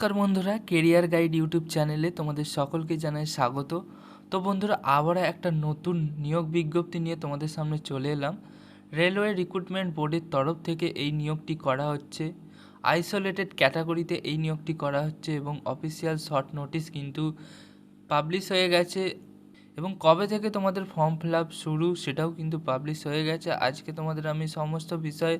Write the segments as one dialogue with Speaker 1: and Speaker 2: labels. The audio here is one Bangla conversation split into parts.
Speaker 1: নমস্কার বন্ধুরা কেরিয়ার গাইড ইউটিউব চ্যানেলে তোমাদের সকলকে জানাই স্বাগত। তো বন্ধুরা, আবারও একটা নতুন নিয়োগ বিজ্ঞপ্তি নিয়ে তোমাদের সামনে চলে এলাম। রেলওয়ে রিক্রুটমেন্ট বোর্ডের তরফ থেকে এই নিয়োগটি করা হচ্ছে। আইসোলেটেড ক্যাটাগরিতে এই নিয়োগটি করা হচ্ছে এবং অফিসিয়াল শর্ট নোটিশ কিন্তু পাবলিশ হয়ে গেছে। এবং কবে থেকে তোমাদের ফর্ম ফিল আপ শুরু সেটাও কিন্তু পাবলিশ হয়ে গেছে। আজকে তোমাদের আমি সমস্ত বিষয়ে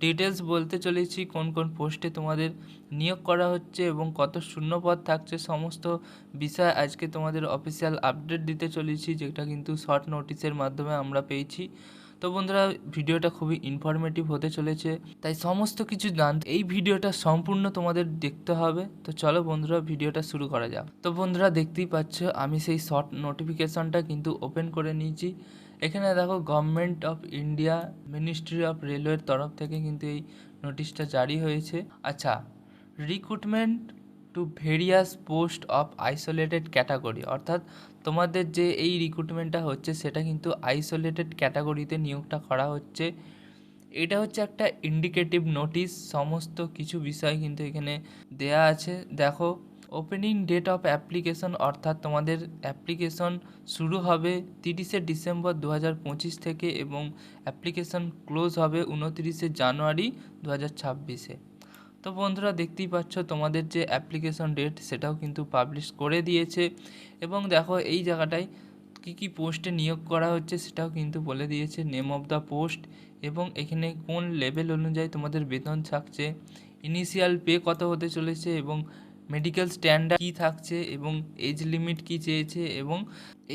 Speaker 1: ডিটেলস বলতে চলেছি, কোন কোন পোস্টে তোমাদের নিয়োগ করা হচ্ছে এবং কত শূন্যপদ থাকছে, সমস্ত বিষয় আজকে তোমাদের অফিসিয়াল আপডেট দিতে চলেছি, যেটা কিন্তু শর্ট নোটিশের মাধ্যমে আমরা পেয়েছি। তো বন্ধুরা, ভিডিওটা খুবই ইনফরমেটিভ হতে চলেছে। তাই সমস্ত কিছু জানতে এই ভিডিওটা সম্পূর্ণ তোমাদের দেখতে হবে। তো চলো বন্ধুরা, ভিডিওটা শুরু করা যাক। তো বন্ধুরা, দেখতেই পাচ্ছ, আমি সেই শর্ট নোটিফিকেশনটা কিন্তু ওপেন করে নিয়েছি। এখানে দেখো government of India ministry of রেলওয়ের তরফ থেকে কিন্তু এই নোটিশটা জারি হয়েছে। আচ্ছা recruitment to various post of isolated category অর্থাৎ তোমাদের যে এই রিক্রুটমেন্টটা হচ্ছে, সেটা কিন্তু আইসোলেটেড ক্যাটাগরিতে নিয়োগটা করা হচ্ছে। এটা হচ্ছে একটা ইন্ডিকেটিভ নোটিশ সমস্ত কিছু বিষয় কিন্তু এখানে দেয়া আছে। দেখো ওপেনিং ডেট অফ অ্যাপ্লিকেশন অর্থাৎ তোমাদের অ্যাপ্লিকেশন শুরু হবে তিরিশে ডিসেম্বর দু হাজার পঁচিশ থেকে এবং অ্যাপ্লিকেশন ক্লোজ হবে উনতিরিশে জানুয়ারি দু হাজার ছাব্বিশে। তো বন্ধুরা দেখতেই পাচ্ছ তোমাদের যে অ্যাপ্লিকেশন ডেট সেটাও কিন্তু পাবলিশ করে দিয়েছে। এবং দেখো এই জায়গাটায় কী কী পোস্টে নিয়োগ করা হচ্ছে সেটাও কিন্তু বলে দিয়েছে। নেম অফ দ্য পোস্ট এবং এখানে কোন লেভেল অনুযায়ী তোমাদের বেতন থাকছে ইনিশিয়াল পে কত হতে চলেছে এবং মেডিকেল স্ট্যান্ডার্ড কী থাকছে এবং এজ লিমিট কী চেয়েছে এবং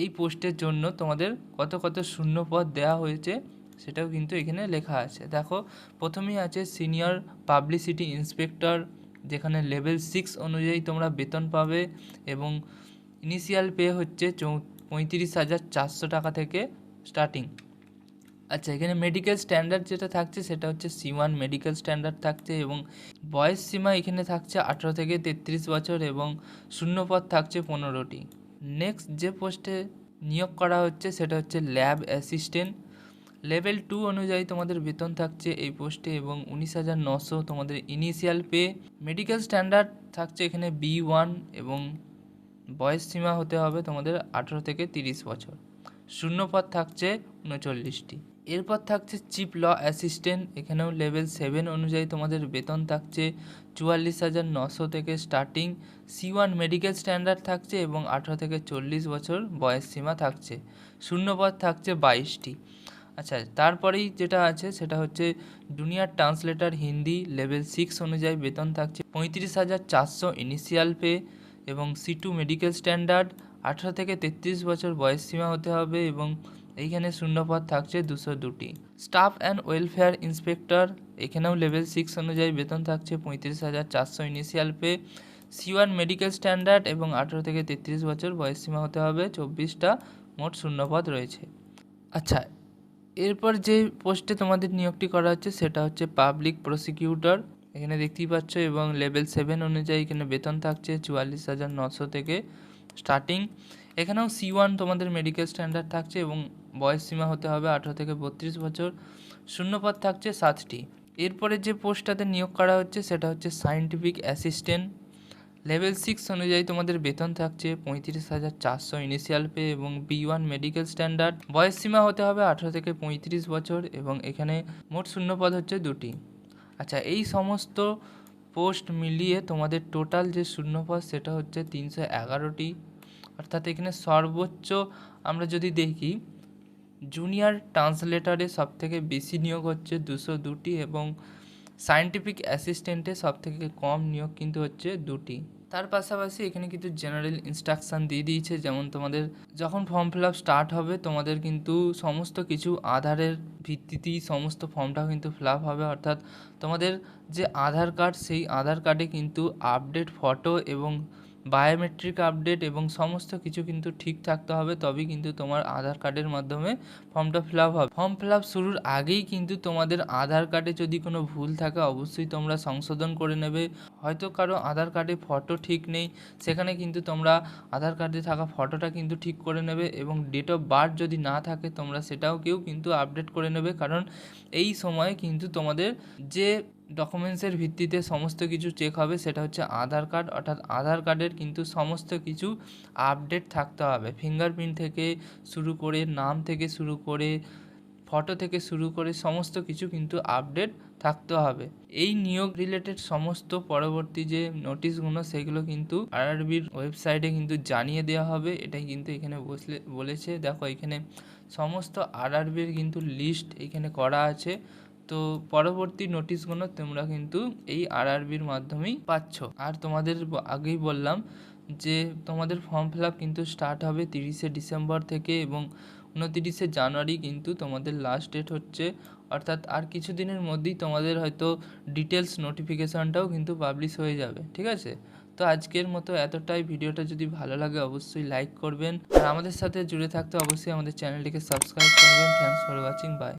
Speaker 1: এই পোস্টের জন্য তোমাদের কত কত শূন্য পদ দেওয়া হয়েছে। সেটাও কিন্তু এখানে লেখা আছে। দেখো, প্রথমেই আছে সিনিয়র পাবলিসিটি ইন্সপেক্টর যেখানে লেভেল সিক্স অনুযায়ী তোমরা বেতন পাবে এবং ইনিশিয়াল পে হচ্ছে চৌ, পঁয়ত্রিশ হাজার চারশো টাকা থেকে স্টার্টিং আচ্ছা এখানে মেডিকেল স্ট্যান্ডার্ড যেটা থাকছে সেটা হচ্ছে সি ওয়ান মেডিকেল স্ট্যান্ডার্ড থাকছে এবং বয়স সীমা এখানে থাকছে আঠেরো থেকে তেত্রিশ বছর এবং শূন্যপদ থাকছে পনেরোটি। নেক্সট যে পোস্টে নিয়োগ করা হচ্ছে সেটা হচ্ছে ল্যাব অ্যাসিস্ট্যান্ট লেভেল টু অনুযায়ী তোমাদের বেতন থাকছে এই পোস্টে এবং উনিশ হাজার নশো তোমাদের ইনিশিয়াল পে মেডিকেল স্ট্যান্ডার্ড থাকছে এখানে বি ওয়ান এবং বয়স সীমা হতে হবে তোমাদের আঠেরো থেকে তিরিশ বছর। শূন্যপদ থাকছে উনচল্লিশটি। এরপর থাকছে চিফ ল অ্যাসিস্ট্যান্ট, এখানেও লেভেল সেভেন অনুযায়ী তোমাদের বেতন থাকছে চুয়াল্লিশ হাজার নশো থেকে starting. C one medical standard থাকছে এবং আঠেরো থেকে চল্লিশ বছর বয়স সীমা থাকছে। শূন্যপদ থাকছে বাইশটি। আচ্ছা তারপরেই যেটা আছে সেটা হচ্ছে junior translator Hindi level six অনুযায়ী বেতন থাকছে পঁয়ত্রিশ হাজার চারশো ইনিশিয়াল পে এবং সি টু মেডিকেল স্ট্যান্ডার্ড আঠারো থেকে তেত্রিশ বছর বয়স সীমা হতে হবে এবং এইখানে শূন্যপদ থাকছে দুশো দুটি। স্টাফ অ্যান্ড ওয়েলফেয়ার ইন্সপেক্টর, এখানেও লেভেল সিক্স অনুযায়ী বেতন থাকছে পঁয়ত্রিশ হাজার চারশো initial pay C one medical standard এবং আঠেরো থেকে তেত্রিশ বছর বয়স সীমা হতে হবে, চব্বিশটা মোট শূন্যপদ রয়েছে। আচ্ছা এরপর যে পোস্টে তোমাদের নিয়োগটি করা হচ্ছে, সেটা হচ্ছে পাবলিক প্রসিকিউটর এখানে দেখতেই পাচ্ছ, এবং লেভেল সেভেন অনুযায়ী এখানে বেতন থাকছে চুয়াল্লিশ হাজার নশো থেকে স্টার্টিং এখানেও সি ওয়ান তোমাদের মেডিকেল স্ট্যান্ডার্ড থাকছে, এবং বয়স সীমা হতে হবে আঠেরো থেকে বত্রিশ বছর। শূন্যপদ থাকছে সাতটি। এরপরে যে পোস্টটাতে নিয়োগ করা হচ্ছে, সেটা হচ্ছে সায়েন্টিফিক অ্যাসিস্ট্যান্ট লেভেল সিক্স অনুযায়ী তোমাদের বেতন থাকছে পঁয়ত্রিশ হাজার চারশো ইনিশিয়াল পে এবং বি ওয়ান মেডিকেল স্ট্যান্ডার্ড বয়স সীমা হতে হবে আঠেরো থেকে পঁয়ত্রিশ বছর এবং এখানে মোট শূন্যপদ হচ্ছে দুটি। আচ্ছা এই সমস্ত পোস্ট মিলিয়ে তোমাদের টোটাল যে শূন্যপদ সেটা হচ্ছে তিনশো এগারোটি। অর্থাৎ এখানে সর্বোচ্চ আমরা যদি দেখি জুনিয়র ট্রান্সলেটারে সব থেকে বেশি নিয়োগ হচ্ছে দুশো দুটি এবং সায়েন্টিফিক অ্যাসিস্ট্যান্টে সব থেকে কম নিয়োগ কিন্তু হচ্ছে দুটি। তার পাশাপাশি এখানে কিন্তু জেনারেল ইনস্ট্রাকশান দিয়ে দিয়েছে, যেমন তোমাদের যখন ফর্ম ফিল আপ স্টার্ট হবে, তোমাদের কিন্তু সমস্ত কিছু আধারের ভিত্তিতেই সমস্ত ফর্মটাও কিন্তু ফিল আপ হবে। অর্থাৎ তোমাদের যে আধার কার্ড সেই আধার কার্ডে কিন্তু আপডেট ফটো এবং বায়োমেট্রিক আপডেট এবং সমস্ত কিছু কিন্তু ঠিক থাকতে হবে, তবেই কিন্তু তোমার আধার কার্ডের মাধ্যমে ফর্মটা ফিল আপ হবে। ফর্ম ফিল আপ শুরুর আগেই কিন্তু তোমাদের আধার কার্ডে যদি কোনো ভুল থাকে, অবশ্যই তোমরা সংশোধন করে নেবে। হয়তো কারও আধার কার্ডে ফটো ঠিক নেই, সেখানে কিন্তু তোমরা আধার কার্ডে থাকা ফটোটা কিন্তু ঠিক করে নেবে এবং ডেট অফ বার্থ যদি না থাকে, তোমরা সেটাও কেউ কিন্তু আপডেট করে নেবে। কারণ এই সময়ে কিন্তু তোমাদের যে ডকুমেন্টসের ভিত্তিতে সমস্ত কিছু চেক হবে, সেটা হচ্ছে আধার কার্ড অর্থাৎ আধার কার্ডের কিন্তু সমস্ত কিছু আপডেট থাকতে হবে। ফিঙ্গারপ্রিন্ট থেকে শুরু করে, নাম থেকে শুরু করে ফটো থেকে শুরু করে সমস্ত কিছু কিন্তু আপডেট থাকতে হবে। এই নিয়োগ রিলেটেড সমস্ত পরবর্তী যে নোটিশগুলো সেগুলো কিন্তু আরআরবির ওয়েবসাইটে কিন্তু জানিয়ে দেওয়া হবে। এটাই কিন্তু এখানে বসলে, বলেছে। দেখো এখানে সমস্ত আরআরবির কিন্তু লিস্ট এখানে করা আছে। তো পরবর্তী নোটিশগুলো তোমরা কিন্তু এই আরআরবির মাধ্যমেই পাচ্ছ। আর তোমাদের আগেই বললাম যে তোমাদের ফর্ম ফিল কিন্তু স্টার্ট হবে তিরিশে ডিসেম্বর থেকে এবং উনতিরিশে জানুয়ারি কিন্তু তোমাদের লাস্ট ডেট হচ্ছে। অর্থাৎ আর কিছু দিনের মধ্যেই তোমাদের হয়তো ডিটেলস নোটিফিকেশানটাও কিন্তু পাবলিশ হয়ে যাবে, ঠিক আছে? তো আজকের মতো এতটাই। ভিডিওটা যদি ভালো লাগে অবশ্যই লাইক করবেন। আর আমাদের সাথে জুড়ে থাকতে অবশ্যই আমাদের চ্যানেলটিকে সাবস্ক্রাইব করবেন। Thanks for watching by